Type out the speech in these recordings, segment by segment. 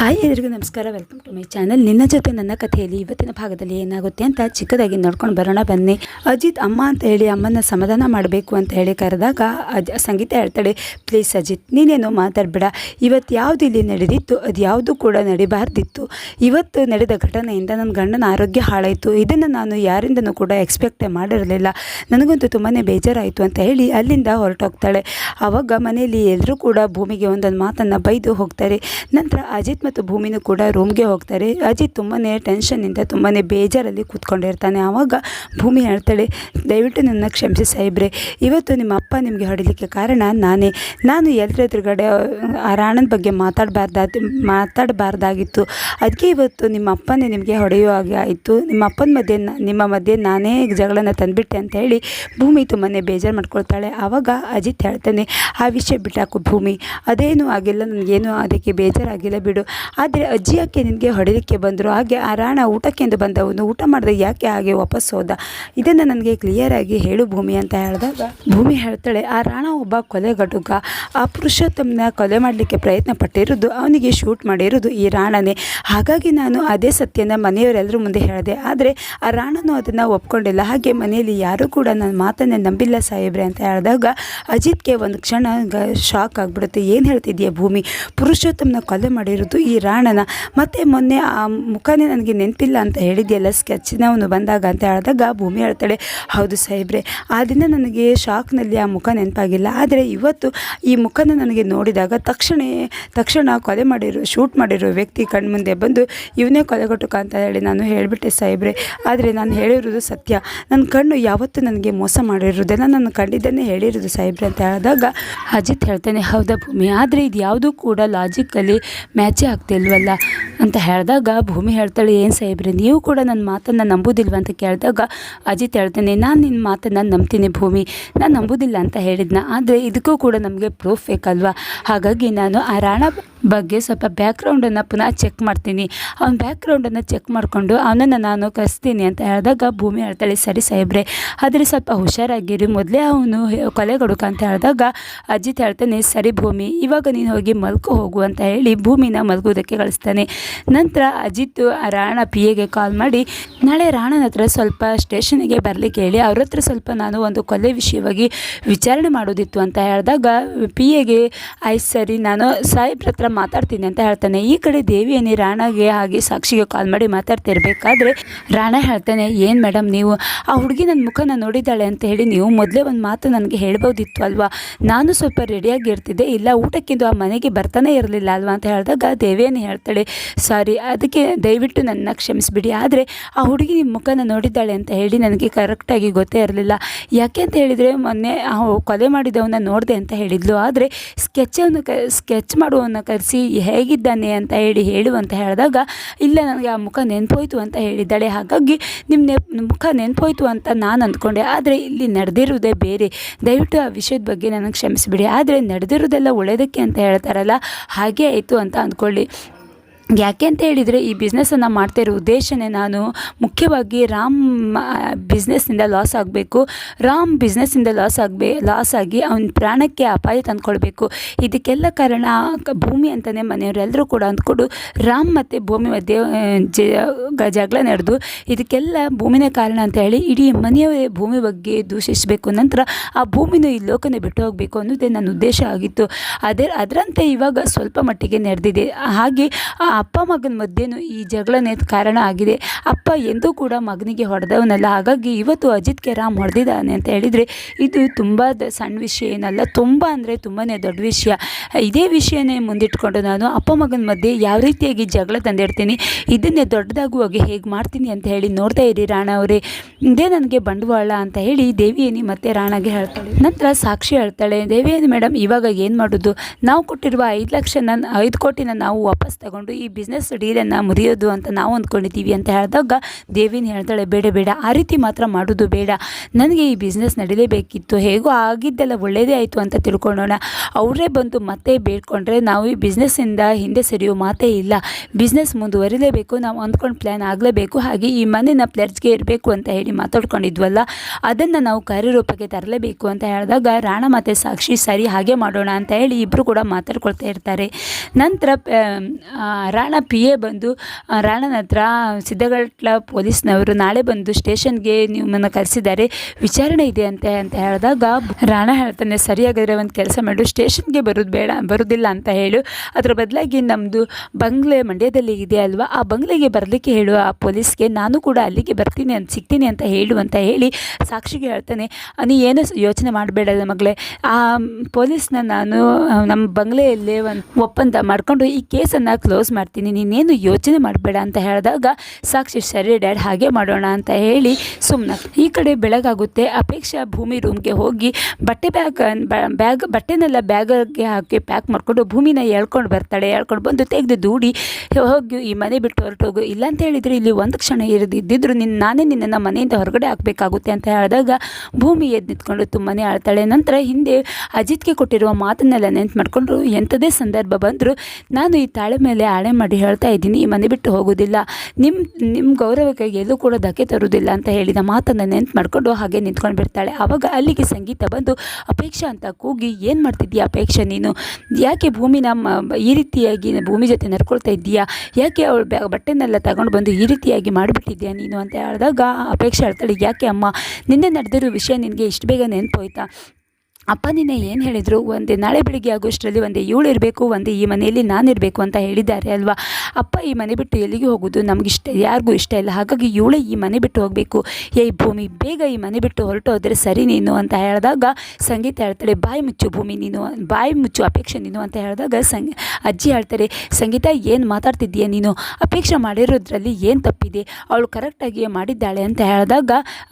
Hi ಎಲ್ರಿಗೂ ನಮಸ್ಕಾರ. Welcome to my channel ನಿನ್ನ ಜೊತೆ ನನ್ನ ಕಥೆಯಲ್ಲಿ ಇವತ್ತಿನ ಭಾಗದಲ್ಲಿ ಏನಾಗುತ್ತೆ ಅಂತ ಚಿಕ್ಕದಾಗಿ ನೋಡ್ಕೊಂಡು ಬರೋಣ ಬನ್ನಿ. ಅಜಿತ್ ಅಮ್ಮ ಅಂತ ಹೇಳಿ ಅಮ್ಮನ ಸಮಾಧಾನ ಮಾಡಬೇಕು ಅಂತ ಹೇಳಿ ಕರೆದಾಗ ಅಜ್, ಸಂಗೀತ ಹೇಳ್ತಾಳೆ ಪ್ಲೀಸ್ ಅಜಿತ್, ನೀನೇನೋ ಮಾತಾಡಬೇಡ. ಇವತ್ತು ಯಾವುದು ಇಲ್ಲಿ ನಡೆದಿತ್ತು, ಅದು ಯಾವುದು ಕೂಡ ನಡಿಬಾರ್ದಿತ್ತು. ಇವತ್ತು ನಡೆದ ಘಟನೆಯಿಂದ ನನ್ನ ಗಂಡನ ಆರೋಗ್ಯ ಹಾಳಾಯಿತು. ಇದನ್ನು ನಾನು ಯಾರಿಂದನೂ ಕೂಡ ಎಕ್ಸ್ಪೆಕ್ಟ್ ಮಾಡಿರಲಿಲ್ಲ. ನನಗಂತೂ ತುಂಬಾ ಬೇಜಾರಾಯಿತು ಅಂತ ಹೇಳಿ ಅಲ್ಲಿಂದ ಹೊರಟೋಗ್ತಾಳೆ. ಆವಾಗ ಮನೆಯಲ್ಲಿ ಎಲ್ಲರೂ ಕೂಡ ಭೂಮಿಗೆ ಒಂದೊಂದು ಮಾತನ್ನು ಬೈದು ಹೋಗ್ತಾರೆ. ನಂತರ ಅಜಿತ್ ಮತ್ತು ಭೂಮಿನೂ ಕೂಡ ರೂಮ್ಗೆ ಹೋಗ್ತಾರೆ. ಅಜಿತ್ ತುಂಬಾ ಟೆನ್ಷನ್ನಿಂದ ತುಂಬಾ ಬೇಜಾರಲ್ಲಿ ಕೂತ್ಕೊಂಡಿರ್ತಾನೆ ಆವಾಗ ಭೂಮಿ ಹೇಳ್ತಾಳೆ, ದಯವಿಟ್ಟು ನನ್ನ ಕ್ಷಮಿಸಿ ಸಾಹೇಬ್ರೆ. ಇವತ್ತು ನಿಮ್ಮ ಅಪ್ಪ ನಿಮಗೆ ಹೊಡಿಲಿಕ್ಕೆ ಕಾರಣ ನಾನೇ. ನಾನು ಎಲ್ಲರ ಎದುರುಗಡೆ, ಆ ರಾಣನ ಬಗ್ಗೆ ಮಾತಾಡಬಾರ್ದಾದ, ಮಾತಾಡಬಾರ್ದಾಗಿತ್ತು. ಅದಕ್ಕೆ ಇವತ್ತು ನಿಮ್ಮ ಅಪ್ಪನೇ ನಿಮಗೆ ಹೊಡೆಯುವ ಹಾಗೆ ಆಯಿತು. ನಿಮ್ಮ ಅಪ್ಪನ ಮಧ್ಯೆ ನಿಮ್ಮ ಮಧ್ಯೆ ನಾನೇ ಜಗಳನ ತಂದುಬಿಟ್ಟೆ ಅಂತ ಹೇಳಿ ಭೂಮಿ ತುಂಬಾ ಬೇಜಾರು ಮಾಡ್ಕೊಳ್ತಾಳೆ. ಆವಾಗ ಅಜಿತ್ ಹೇಳ್ತಾನೆ, ಆ ವಿಷಯ ಬಿಟ್ಟಾಕು ಭೂಮಿ. ಅದೇನೂ ಆಗಿಲ್ಲ, ನನಗೇನು ಅದಕ್ಕೆ ಬೇಜಾರಾಗಿಲ್ಲ ಬಿಡು. ಆದರೆ ಅಜ್ಜಿ ಯಾಕೆ ನಿನಗೆ ಹೊಡೆಯಲಿಕ್ಕೆ ಬಂದರು. ಹಾಗೆ ಆ ರಾಣ ಊಟಕ್ಕೆಂದು ಬಂದವನು ಊಟ ಮಾಡಿದ್ರೆ ಯಾಕೆ ಹಾಗೆ ವಾಪಸ್ ಹೋದ? ಇದನ್ನು ನನಗೆ ಕ್ಲಿಯರಾಗಿ ಹೇಳು ಭೂಮಿ ಅಂತ ಹೇಳಿದಾಗ, ಭೂಮಿ ಹೇಳ್ತಾಳೆ, ಆ ರಾಣ ಒಬ್ಬ ಕೊಲೆಗಡುಗ ಆ ಪುರುಷೋತ್ತಮನ ಕೊಲೆ ಮಾಡಲಿಕ್ಕೆ ಪ್ರಯತ್ನ ಪಟ್ಟಿರೋದು ಅವನಿಗೆ ಶೂಟ್ ಮಾಡಿರೋದು ಈ ರಾಣನೇ. ಹಾಗಾಗಿ ನಾನು ಅದೇ ಸತ್ಯನ ಮನೆಯವರೆಲ್ಲರೂ ಮುಂದೆ ಹೇಳಿದೆ. ಆದರೆ ಆ ರಾಣನು ಅದನ್ನು ಒಪ್ಕೊಂಡಿಲ್ಲ. ಹಾಗೆ ಮನೆಯಲ್ಲಿ ಯಾರೂ ಕೂಡ ನನ್ನ ಮಾತನ್ನೇ ನಂಬಿಲ್ಲ ಸಾಹೇಬ್ರೆ ಅಂತ ಹೇಳಿದಾಗ, ಅಜಿತ್ಗೆ ಒಂದು ಕ್ಷಣ ಶಾಕ್ ಆಗಿಬಿಡುತ್ತೆ. ಏನು ಹೇಳ್ತಿದ್ಯಾ ಭೂಮಿ? ಪುರುಷೋತ್ತಮನ ಕೊಲೆ ಮಾಡಿರೋದು ಈ ರಾಣನ. ಮತ್ತು ಮೊನ್ನೆ ಆ ಮುಖನೇ ನನಗೆ ನೆನಪಿಲ್ಲ ಅಂತ ಹೇಳಿದೆಯಲ್ಲ ಸ್ಕೆಚ್ನ ಅವನು ಬಂದಾಗ ಅಂತ ಹೇಳಿದಾಗ ಭೂಮಿ ಹೇಳ್ತಾಳೆ ಹೌದು ಸಾಹೇಬ್ರೆ, ಆ ದಿನ ನನಗೆ ಶಾಕ್ನಲ್ಲಿ ಆ ಮುಖ ನೆನಪಾಗಿಲ್ಲ. ಆದರೆ ಇವತ್ತು ಈ ಮುಖನ ನನಗೆ ನೋಡಿದಾಗ ತಕ್ಷಣ ತಕ್ಷಣ ಕೊಲೆ ಮಾಡಿರೋ ಶೂಟ್ ಮಾಡಿರೋ ವ್ಯಕ್ತಿ ಕಣ್ಮುಂದೆ ಬಂದು ಇವನೇ ಕೊಲೆಗಟ್ಟುಕ ಅಂತ ಹೇಳಿ ನಾನು ಹೇಳಿಬಿಟ್ಟೆ ಸಾಹೇಬ್ರೆ. ಆದರೆ ನಾನು ಹೇಳಿರೋದು ಸತ್ಯ. ನನ್ನ ಕಣ್ಣು ಯಾವತ್ತೂ ನನಗೆ ಮೋಸ ಮಾಡಿರೋದೆಲ್ಲ ನಾನು ಕಂಡಿದ್ದನ್ನೇ ಹೇಳಿರೋದು ಸಾಹೇಬ್ರೆ ಅಂತ ಹೇಳಿದಾಗ ಅಜಿತ್ ಹೇಳ್ತಾನೆ, ಹೌದಾ ಭೂಮಿ? ಆದರೆ ಇದು ಯಾವುದೂ ಕೂಡ ಲಾಜಿಕಲ್ಲಿ ಮ್ಯಾಚೇ ಆಗ್ತಿಲ್ವಲ್ಲ ಅಂತ ಹೇಳಿದಾಗ, ಭೂಮಿ ಹೇಳ್ತಾಳೆ, ಏನು ಸಾಹೇಬ್ರೆ, ನೀವು ಕೂಡ ನನ್ನ ಮಾತನ್ನು ನಂಬೋದಿಲ್ವ? ಅಂತ ಕೇಳಿದಾಗ, ಅಜಿತ್ ಹೇಳ್ತಾನೆ, ನಾನು ನಿನ್ನ ಮಾತನ್ನು ನಂಬ್ತೀನಿ ಭೂಮಿ, ನಾನು ನಂಬೋದಿಲ್ಲ ಅಂತ ಹೇಳಿದ್ನ. ಆದರೆ ಇದಕ್ಕೂ ಕೂಡ ನಮಗೆ ಪ್ರೂಫ್ ಬೇಕಲ್ವ? ಹಾಗಾಗಿ ನಾನು ಆ ರಾಣ ಬಗ್ಗೆ ಸ್ವಲ್ಪ ಬ್ಯಾಕ್ಗ್ರೌಂಡನ್ನು ಪುನಃ ಚೆಕ್ ಮಾಡ್ತೀನಿ. ಅವ್ನ ಬ್ಯಾಕ್ಗ್ರೌಂಡನ್ನು ಚೆಕ್ ಮಾಡಿಕೊಂಡು ಅವನನ್ನು ನಾನು ಕರೆಸ್ತೀನಿ ಅಂತ ಹೇಳಿದಾಗ ಭೂಮಿ ಹೇಳ್ತಾಳೆ ಸರಿ ಸಾಹೇಬ್ರೆ, ಆದರೆ ಸ್ವಲ್ಪ ಹುಷಾರಾಗಿರಿ. ಮೊದಲೇ ಅವನು ಕೊಲೆಗಡುಕ ಅಂತ ಹೇಳಿದಾಗ ಅಜಿತ್ ಹೇಳ್ತಾನೆ, ಸರಿ ಭೂಮಿ, ಇವಾಗ ನೀನು ಹೋಗಿ ಮಲ್ಕೋ, ಹೋಗು ಅಂತ ಹೇಳಿ ಭೂಮಿನ ಮಲ್ಗೋದಕ್ಕೆ ಕಳಿಸ್ತಾನೆ. ನಂತರ ಅಜಿತ್ ರಾಣ ಪಿ ಎಗೆ ಕಾಲ್ ಮಾಡಿ, ನಾಳೆ ರಾಣನ ಹತ್ರ ಸ್ವಲ್ಪ ಸ್ಟೇಷನಿಗೆ ಬರಲಿಕ್ಕೆ ಹೇಳಿ, ಅವ್ರ ಹತ್ರ ಸ್ವಲ್ಪ ನಾನು ಒಂದು ಕೊಲೆ ವಿಷಯವಾಗಿ ವಿಚಾರಣೆ ಮಾಡೋದಿತ್ತು ಅಂತ ಹೇಳಿದಾಗ ಪಿ ಎಗೆ ಆಯ್ತು ಸರಿ, ನಾನು ಸಾಹೇಬ್ರ ಹತ್ರ ಮಾತಾಡ್ತೀನಿ ಅಂತ ಹೇಳ್ತಾನೆ. ಈ ಕಡೆ ದೇವಿಯನಿ ರಾಣಾಗೆ ಹಾಗೆ ಸಾಕ್ಷಿಗೆ ಕಾಲ್ ಮಾಡಿ ಮಾತಾಡ್ತಿರ್ಬೇಕಾದ್ರೆ ರಾಣ ಹೇಳ್ತಾನೆ, ಏನು ಮೇಡಮ್ ನೀವು? ಆ ಹುಡುಗಿ ನನ್ನ ಮುಖನ ನೋಡಿದ್ದಾಳೆ ಅಂತ ಹೇಳಿ ನೀವು ಮೊದಲೇ ಒಂದು ಮಾತು ನನಗೆ ಹೇಳ್ಬೋದಿತ್ತು ಅಲ್ವಾ? ನಾನು ಸ್ವಲ್ಪ ರೆಡಿಯಾಗಿ ಇರ್ತಿದ್ದೆ, ಇಲ್ಲ ಊಟಕ್ಕಿಂತ ಆ ಮನೆಗೆ ಬರ್ತಾನೆ ಇರಲಿಲ್ಲ ಅಲ್ವಾ? ಅಂತ ಹೇಳಿದಾಗ ದೇವಿಯನಿ ಹೇಳ್ತಾಳೆ ಸಾರಿ ಅದಕ್ಕೆ ದಯವಿಟ್ಟು ನನ್ನ ಕ್ಷಮಿಸಿಬಿಡಿ. ಆದರೆ ಆ ಹುಡುಗಿ ನಿಮ್ಮ ಮುಖನ ನೋಡಿದ್ದಾಳೆ ಅಂತ ಹೇಳಿ ನನಗೆ ಕರೆಕ್ಟಾಗಿ ಗೊತ್ತೇ ಇರಲಿಲ್ಲ. ಯಾಕೆ ಅಂತ ಹೇಳಿದರೆ ಮೊನ್ನೆ ಕೊಲೆ ಮಾಡಿದವನ್ನ ನೋಡಿದೆ ಅಂತ ಹೇಳಿದ್ಲು. ಆದರೆ ಸ್ಕೆಚನ್ನು ಕ ಸ್ಕೆಚ್ ಮಾಡುವವನ್ನ ಕರೆಸಿ ಹೇಗಿದ್ದಾನೆ? ಅಂತ ಹೇಳಿ ಹೇಳು ಅಂತ ಹೇಳಿದಾಗ, ಇಲ್ಲ, ನನಗೆ ಆ ಮುಖ ನೆನ್ಪೋಯ್ತು ಅಂತ ಹೇಳಿದ್ದಾಳೆ. ಹಾಗಾಗಿ ನಿಮ್ಮ ನೆಪ್ ಮುಖ ನೆನ್ಪೋಯ್ತು ಅಂತ ನಾನು ಅಂದ್ಕೊಂಡೆ. ಆದರೆ ಇಲ್ಲಿ ನಡೆದಿರುವುದೇ ಬೇರೆ. ದಯವಿಟ್ಟು ಆ ವಿಷಯದ ಬಗ್ಗೆ ನನಗೆ ಕ್ಷಮಿಸಿಬಿಡಿ. ಆದರೆ ನಡೆದಿರೋದೆಲ್ಲ ಒಳ್ಳೆಯದಕ್ಕೆ ಅಂತ ಹೇಳ್ತಾರಲ್ಲ, ಹಾಗೆ ಆಯಿತು ಅಂತ ಅಂದ್ಕೊಳ್ಳಿ. ಯಾಕೆ ಅಂತ ಹೇಳಿದರೆ ಈ ಬಿಸ್ನೆಸ್ಸನ್ನು ಮಾಡ್ತಾ ಇರೋ ಉದ್ದೇಶನೇ ನಾನು ಮುಖ್ಯವಾಗಿ ರಾಮ್ ಬಿಸ್ನೆಸ್ನಿಂದ ಲಾಸ್ ಆಗಬೇಕು. ರಾಮ್ ಬಿಸ್ನೆಸ್ಸಿಂದ ಲಾಸ್ ಆಗಬೇ ಲಾಸ್ ಆಗಿ ಅವನ ಪ್ರಾಣಕ್ಕೆ ಅಪಾಯ ತಂದ್ಕೊಳ್ಬೇಕು. ಇದಕ್ಕೆಲ್ಲ ಕಾರಣ ಭೂಮಿ ಅಂತಲೇ ಮನೆಯವರೆಲ್ಲರೂ ಕೂಡ ಅಂದ್ಕೊಂಡು ರಾಮ್ ಮತ್ತು ಭೂಮಿ ಮಧ್ಯೆ ಜಗಳ ನಡೆದು ಇದಕ್ಕೆಲ್ಲ ಭೂಮಿನೇ ಕಾರಣ ಅಂತ ಹೇಳಿ ಇಡೀ ಮನೆಯವರೇ ಭೂಮಿ ಬಗ್ಗೆ ದೂಷಿಸಬೇಕು. ನಂತರ ಆ ಭೂಮಿನೂ ಈ ಲೋಕನೇ ಬಿಟ್ಟು ಹೋಗಬೇಕು ಅನ್ನೋದೇ ನನ್ನ ಉದ್ದೇಶ ಆಗಿತ್ತು. ಅದೇ, ಅದರಂತೆ ಇವಾಗ ಸ್ವಲ್ಪ ಮಟ್ಟಿಗೆ ನಡೆದಿದೆ ಹಾಗೆ ಅಪ್ಪ ಮಗನ ಮಧ್ಯೆನೂ ಈ ಜಗಳನೇ ಕಾರಣ ಆಗಿದೆ. ಅಪ್ಪ ಎಂದೂ ಕೂಡ ಮಗನಿಗೆ ಹೊಡೆದವನಲ್ಲ. ಹಾಗಾಗಿ ಇವತ್ತು ಅಜಿತ್ಗೆ ರಾಮ್ ಹೊಡೆದಿದ್ದಾನೆ ಅಂತ ಹೇಳಿದರೆ ಇದು ತುಂಬ ಸಣ್ಣ ವಿಷಯ ಏನಲ್ಲ, ತುಂಬ ಅಂದರೆ ತುಂಬಾ ದೊಡ್ಡ ವಿಷಯ. ಇದೇ ವಿಷಯನೇ ಮುಂದಿಟ್ಕೊಂಡು ನಾನು ಅಪ್ಪ ಮಗನ ಮಧ್ಯೆ ಯಾವ ರೀತಿಯಾಗಿ ಜಗಳ ತಂದಿಡ್ತೀನಿ, ಇದನ್ನೇ ದೊಡ್ಡದಾಗುವಾಗ ಹೇಗೆ ಮಾಡ್ತೀನಿ ಅಂತ ಹೇಳಿ ನೋಡ್ತಾ ಇರಿ ರಾಣ ಅವರೇ. ಇದೇ ನನಗೆ ಬಂಡವಾಳ ಅಂತ ಹೇಳಿ ದೇವಿಯೇನಿ ಮತ್ತೆ ರಾಣಾಗೆ ಹೇಳ್ತಾಳೆ. ನಂತರ ಸಾಕ್ಷಿ ಹೇಳ್ತಾಳೆ, ದೇವಿಯೇನಿ ಮೇಡಮ್ ಇವಾಗ ಏನು ಮಾಡೋದು? ನಾವು ಕೊಟ್ಟಿರುವ ಐದು ಲಕ್ಷನ, ಐದು ಕೋಟಿನ ನಾವು ವಾಪಸ್ ತಗೊಂಡು ಈ ಬಿಸ್ನೆಸ್ ಡೀಲನ್ನು ಮುರಿಯೋದು ಅಂತ ನಾವು ಅಂದ್ಕೊಂಡಿದ್ದೀವಿ ಅಂತ ಹೇಳಿದಾಗ, ದೇವಿನ ಹೇಳ್ತಾಳೆ, ಬೇಡ ಬೇಡ, ಆ ರೀತಿ ಮಾತ್ರ ಮಾಡೋದು ಬೇಡ. ನನಗೆ ಈ ಬಿಸ್ನೆಸ್ ನಡೀಲೇಬೇಕಿತ್ತು, ಹೇಗೋ ಆಗಿದ್ದೆಲ್ಲ ಒಳ್ಳೆಯದೇ ಆಯಿತು ಅಂತ ತಿಳ್ಕೊಳ್ಳೋಣ ಅವರೇ ಬಂದು ಮತ್ತೆ ಬೇಡ್ಕೊಂಡ್ರೆ ನಾವು ಈ ಬಿಸ್ನೆಸ್ಸಿಂದ ಹಿಂದೆ ಸರಿಯೋ ಮಾತೇ ಇಲ್ಲ. ಬಿಸ್ನೆಸ್ ಮುಂದುವರಿಲೇಬೇಕು, ನಾವು ಅಂದ್ಕೊಂಡು ಪ್ಲ್ಯಾನ್ ಆಗಲೇಬೇಕು. ಹಾಗೆ ಈ ಮನೆನ ಪ್ಲೆರ್ಜ್ಗೆ ಇರಬೇಕು ಅಂತ ಹೇಳಿ ಮಾತಾಡ್ಕೊಂಡಿದ್ವಲ್ಲ, ಅದನ್ನು ನಾವು ಕಾರ್ಯರೂಪಕ್ಕೆ ತರಲೇಬೇಕು ಅಂತ ಹೇಳಿದಾಗ, ರಾಣ ಮತ್ತು ಸಾಕ್ಷಿ ಸರಿ ಹಾಗೆ ಮಾಡೋಣ ಅಂತ ಹೇಳಿ ಇಬ್ಬರು ಕೂಡ ಮಾತಾಡ್ಕೊಳ್ತಾ ಇರ್ತಾರೆ. ನಂತರ ರಾಣ ಪಿ ಎ ಬಂದು ರಾಣನ ಹತ್ರ ಸಿದ್ದಗಟ್ಲ ಪೊಲೀಸ್ನವರು ನಾಳೆ ಬಂದು ಸ್ಟೇಷನ್ಗೆ ನಿಮ್ಮನ್ನು ಕರೆಸಿದ್ದಾರೆ, ವಿಚಾರಣೆ ಇದೆ ಅಂತ ಅಂತ ಹೇಳಿದಾಗ, ರಾಣ ಹೇಳ್ತಾನೆ, ಸರಿಯಾಗಿದ್ರೆ ಒಂದು ಕೆಲಸ ಮಾಡು, ಸ್ಟೇಷನ್ಗೆ ಬರೋದು ಬೇಡ, ಬರೋದಿಲ್ಲ ಅಂತ ಹೇಳು. ಅದರ ಬದಲಾಗಿ ನಮ್ಮದು ಬಂಗ್ಲೆ ಮಂಡ್ಯದಲ್ಲಿ ಇದೆ ಅಲ್ವಾ, ಆ ಬಂಗ್ಲೆಗೆ ಬರಲಿಕ್ಕೆ ಹೇಳು, ಆ ಪೊಲೀಸ್ಗೆ, ನಾನು ಕೂಡ ಅಲ್ಲಿಗೆ ಬರ್ತೀನಿ ಅಂತ, ಸಿಗ್ತೀನಿ ಅಂತ ಹೇಳು ಅಂತ ಹೇಳಿ ಸಾಕ್ಷಿಗೆ ಹೇಳ್ತಾನೆ. ನೀ ಏನು ಯೋಚನೆ ಮಾಡಬೇಡ ಮಗಳೇ, ಆ ಪೊಲೀಸ್ನ ನಾನು ನಮ್ಮ ಬಂಗ್ಲೆಯಲ್ಲೇ ಒಂದು ಒಪ್ಪಂದ ಮಾಡಿಕೊಂಡು ಈ ಕೇಸನ್ನು ಕ್ಲೋಸ್ ಮಾಡ್ತೀನಿ. ನೀನೇನು ಯೋಚನೆ ಮಾಡಬೇಡ ಅಂತ ಹೇಳಿದಾಗ ಸಾಕ್ಷಿ ಸರಿ ಡ್ಯಾಡ್ ಹಾಗೆ ಮಾಡೋಣ ಅಂತ ಹೇಳಿ ಸುಮ್ಮನೆ ಈ ಕಡೆ ಬೆಳಗಾಗುತ್ತೆ, ಅಪೇಕ್ಷಾ ಭೂಮಿ ರೂಮ್ಗೆ ಹೋಗಿ ಬಟ್ಟೆ ಬ್ಯಾಗ್ ಬ್ಯಾಗ್, ಬಟ್ಟೆನೆಲ್ಲ ಬ್ಯಾಗ್ಗೆ ಹಾಕಿ ಪ್ಯಾಕ್ ಮಾಡಿಕೊಂಡು ಭೂಮಿನ ಎಳ್ಕೊಂಡು ಬರ್ತಾಳೆ. ಎಳ್ಕೊಂಡು ಬಂದು ತೆಗೆದು ದೂಡಿ ಹೋಗಿ ಈ ಮನೆ ಬಿಟ್ಟು ಹೊರಟೋಗು ಇಲ್ಲ ಅಂತ ಹೇಳಿದರೆ ಇಲ್ಲಿ ಒಂದು ಕ್ಷಣ ಇರದಿದ್ದಿದ್ರು ನಿನ್ನ ನಾನೇ ನಿನ್ನನ್ನು ಮನೆಯಿಂದ ಹೊರಗಡೆ ಹಾಕಬೇಕಾಗುತ್ತೆ ಅಂತ ಹೇಳಿದಾಗ ಭೂಮಿ ಎದ್ದು ನಿಂತ್ಕೊಂಡು ತುಂಬಾ ಆಳ್ತಾಳೆ ನಂತರ ಹಿಂದೆ ಅಜಿತ್ಗೆ ಕೊಟ್ಟಿರುವ ಮಾತನ್ನೆಲ್ಲ ನೆನ್ಪು ಮಾಡಿಕೊಂಡ್ರು ಎಂಥದೇ ಸಂದರ್ಭ ಬಂದರೂ ನಾನು ಈ ತಾಳೆ ಮೇಲೆ ಆಳೆ ಮಾಡಿ ಹೇಳ್ತಾ ಇದ್ದೀನಿ, ಈ ಮನೆ ಬಿಟ್ಟು ಹೋಗೋದಿಲ್ಲ ನಿಮ್ಮ ನಿಮ್ಮ ಗೌರವಕ್ಕೆ ಎಲ್ಲೂ ಕೂಡ ಧಕ್ಕೆ ತರುವುದಿಲ್ಲ ಅಂತ ಹೇಳಿದ ಮಾತನ್ನು ನೆನ್ಪು ಮಾಡಿಕೊಂಡು ಹಾಗೆ ನಿಂತ್ಕೊಂಡು ಬಿಡ್ತಾಳೆ. ಆವಾಗ ಅಲ್ಲಿಗೆ ಸಂಗೀತ ಬಂದು, ಅಪೇಕ್ಷಾ ಅಂತ ಕೂಗಿ ಏನು ಮಾಡ್ತಿದ್ದೀಯ ಅಪೇಕ್ಷಾ ನೀನು? ಯಾಕೆ ಭೂಮಿನ ಮ- ಈ ರೀತಿಯಾಗಿ ಭೂಮಿ ಜೊತೆ ನಡ್ಕೊಳ್ತಾ ಇದ್ದೀಯಾ? ಯಾಕೆ ಅವಳು ಬಟ್ಟೆನೆಲ್ಲ ತಗೊಂಡು ಬಂದು ಈ ರೀತಿಯಾಗಿ ಮಾಡಿಬಿಟ್ಟಿದ್ಯಾ ನೀನು? ಅಂತ ಹೇಳಿದಾಗ, ಅಪೇಕ್ಷೆ ಹೇಳ್ತಾಳೆ, ಯಾಕೆ ಅಮ್ಮ, ನಿನ್ನೆ ನಡೆದಿರೋ ವಿಷಯ ನಿನಗೆ ಇಷ್ಟು ಬೇಗ ನೆನಪೋಯ್ತಾ? ಅಪ್ಪ ನಿನ್ನೆ ಏನು ಹೇಳಿದರು? ಒಂದೇ ನಾಳೆ ಬೆಳಿಗ್ಗೆ ಆಗೋಷ್ಟರಲ್ಲಿ ಒಂದೇ ಇವಳು ಇರಬೇಕು, ಒಂದೇ ಈ ಮನೆಯಲ್ಲಿ ನಾನು ಇರಬೇಕು ಅಂತ ಹೇಳಿದ್ದಾರೆ ಅಲ್ವಾ? ಅಪ್ಪ ಈ ಮನೆ ಬಿಟ್ಟು ಎಲ್ಲಿಗೆ ಹೋಗೋದು? ನಮಗಿಷ್ಟ, ಯಾರಿಗೂ ಇಷ್ಟ ಇಲ್ಲ. ಹಾಗಾಗಿ ಇವಳೇ ಈ ಮನೆ ಬಿಟ್ಟು ಹೋಗಬೇಕು. ಏಯ್ ಭೂಮಿ, ಬೇಗ ಈ ಮನೆ ಬಿಟ್ಟು ಹೊರಟು ಹೋದರೆ ಸರಿ ನೀನು ಅಂತ ಹೇಳಿದಾಗ ಸಂಗೀತ ಹೇಳ್ತಾಳೆ, ಬಾಯಿ ಮುಚ್ಚು ಭೂಮಿ ನೀನು, ಬಾಯಿ ಮುಚ್ಚು ಅಪೇಕ್ಷೆ ನೀನು ಅಂತ ಹೇಳಿದಾಗ ಸಂಗ, ಅಜ್ಜಿ ಹೇಳ್ತಾರೆ, ಸಂಗೀತ ಏನು ಮಾತಾಡ್ತಿದ್ದೀಯ ನೀನು? ಅಪೇಕ್ಷೆ ಮಾಡಿರೋದ್ರಲ್ಲಿ ಏನು ತಪ್ಪಿದೆ? ಅವಳು ಕರೆಕ್ಟಾಗಿ ಮಾಡಿದ್ದಾಳೆ ಅಂತ ಹೇಳಿದಾಗ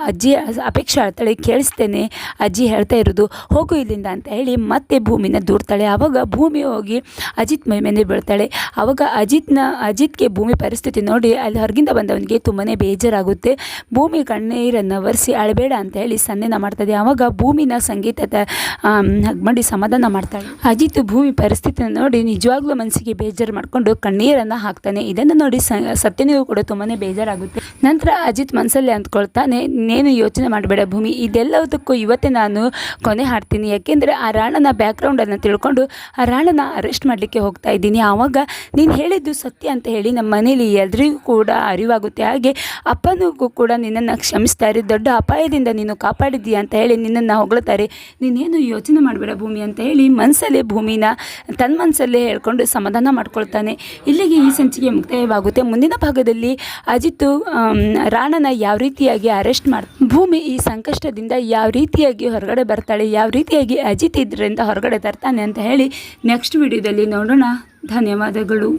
ಅಜ್ಜಿ ಅಪೇಕ್ಷೆ ಹೇಳ್ತಾಳೆ, ಕೇಳಿಸ್ತೇನೆ. ಅಜ್ಜಿ ಹೇಳ್ತಾ ಇರೋದು ಇಲ್ಲಿಂದ ಅಂತ ಹೇಳಿ ಮತ್ತೆ ಭೂಮಿನ ದೂರ್ತಾಳೆ ಆವಾಗ ಭೂಮಿ ಹೋಗಿ ಅಜಿತ್ ಮೈ ಮೇಲೆ ಬೀಳ್ತಾಳೆ. ಆವಾಗ ಅಜಿತ್ನ, ಅಜಿತ್ಗೆ ಭೂಮಿ ಪರಿಸ್ಥಿತಿ ನೋಡಿ ಅಲ್ಲಿ ಹೊರಗಿಂದ ಬಂದವನಿಗೆ ತುಂಬಾ ಬೇಜಾರಾಗುತ್ತೆ. ಭೂಮಿ ಕಣ್ಣೀರನ್ನು ಒರೆಸಿ, ಅಳಬೇಡ ಅಂತ ಹೇಳಿ ಸನ್ನೆನ ಮಾಡ್ತದೆ ಆವಾಗ ಭೂಮಿನ ಸಂಗೀತದ ಮಾಡಿ ಸಮಾಧಾನ ಮಾಡ್ತಾಳೆ. ಅಜಿತ್ ಭೂಮಿ ಪರಿಸ್ಥಿತಿನ ನೋಡಿ ನಿಜವಾಗ್ಲೂ ಮನಸ್ಸಿಗೆ ಬೇಜಾರು ಮಾಡಿಕೊಂಡು ಕಣ್ಣೀರನ್ನು ಹಾಕ್ತಾನೆ. ಇದನ್ನು ನೋಡಿ ಸತ್ಯನಿಗೂ ಕೂಡ ತುಂಬಾ ಬೇಜಾರಾಗುತ್ತೆ. ನಂತರ ಅಜಿತ್ ಮನಸ್ಸಲ್ಲಿ ಅಂದ್ಕೊಳ್ತಾನೆ ನೇನು ಯೋಚನೆ ಮಾಡಬೇಡ ಭೂಮಿ. ಇದೆಲ್ಲದಕ್ಕೂ ಇವತ್ತೇ ನಾನು ಕೊನೆ ಹಾಡ್ತೀನಿ. ಯಾಕೆಂದರೆ ಆ ರಾಣನ ಬ್ಯಾಕ್ಗ್ರೌಂಡನ್ನು ತಿಳ್ಕೊಂಡು ಆ ರಾಣನ ಅರೆಸ್ಟ್ ಮಾಡಲಿಕ್ಕೆ ಹೋಗ್ತಾ ಇದ್ದೀನಿ. ಆವಾಗ ನೀನು ಹೇಳಿದ್ದು ಸತ್ಯ ಅಂತ ಹೇಳಿ ನಮ್ಮ ಮನೇಲಿ ಎಲ್ರಿಗೂ ಕೂಡ ಅರಿವಾಗುತ್ತೆ. ಹಾಗೆ ಅಪ್ಪನಿಗೂ ಕೂಡ ನಿನ್ನನ್ನು ಕ್ಷಮಿಸ್ತಾರೆ ದೊಡ್ಡ ಅಪಾಯದಿಂದ ನೀನು ಕಾಪಾಡಿದ್ದೀಯ ಅಂತ ಹೇಳಿ ನಿನ್ನನ್ನು ಹೊಗಳುತ್ತಾರೆ ನೀನೇನು ಯೋಚನೆ ಮಾಡಬೇಡ ಭೂಮಿ ಅಂತ ಹೇಳಿ ಮನಸ್ಸಲ್ಲೇ ಭೂಮಿನ ತನ್ನ ಮನಸ್ಸಲ್ಲೇ ಹೇಳ್ಕೊಂಡು ಸಮಾಧಾನ ಮಾಡ್ಕೊಳ್ತಾನೆ. ಇಲ್ಲಿಗೆ ಈ ಸಂಚಿಕೆ ಮುಕ್ತಾಯವಾಗುತ್ತೆ. ಮುಂದಿನ ಭಾಗದಲ್ಲಿ ಅಜಿತ್ತು ರಾಣನ ಯಾವ ರೀತಿಯಾಗಿ ಅರೆಸ್ಟ್ ಮಾಡ್ ಭೂಮಿ ಈ ಸಂಕಷ್ಟದಿಂದ ಯಾವ ರೀತಿಯಾಗಿ ಹೊರಗಡೆ ಬರ್ತಾಳೆ, ಯಾವ ರೀತಿಯಾಗಿ ಅಜಿತ್ ಇದರಿಂದ ಹೊರಗಡೆ ತರ್ತಾನೆ ಅಂತ ಹೇಳಿ ನೆಕ್ಸ್ಟ್ ವಿಡಿಯೋದಲ್ಲಿ ನೋಡೋಣ. ಧನ್ಯವಾದಗಳು.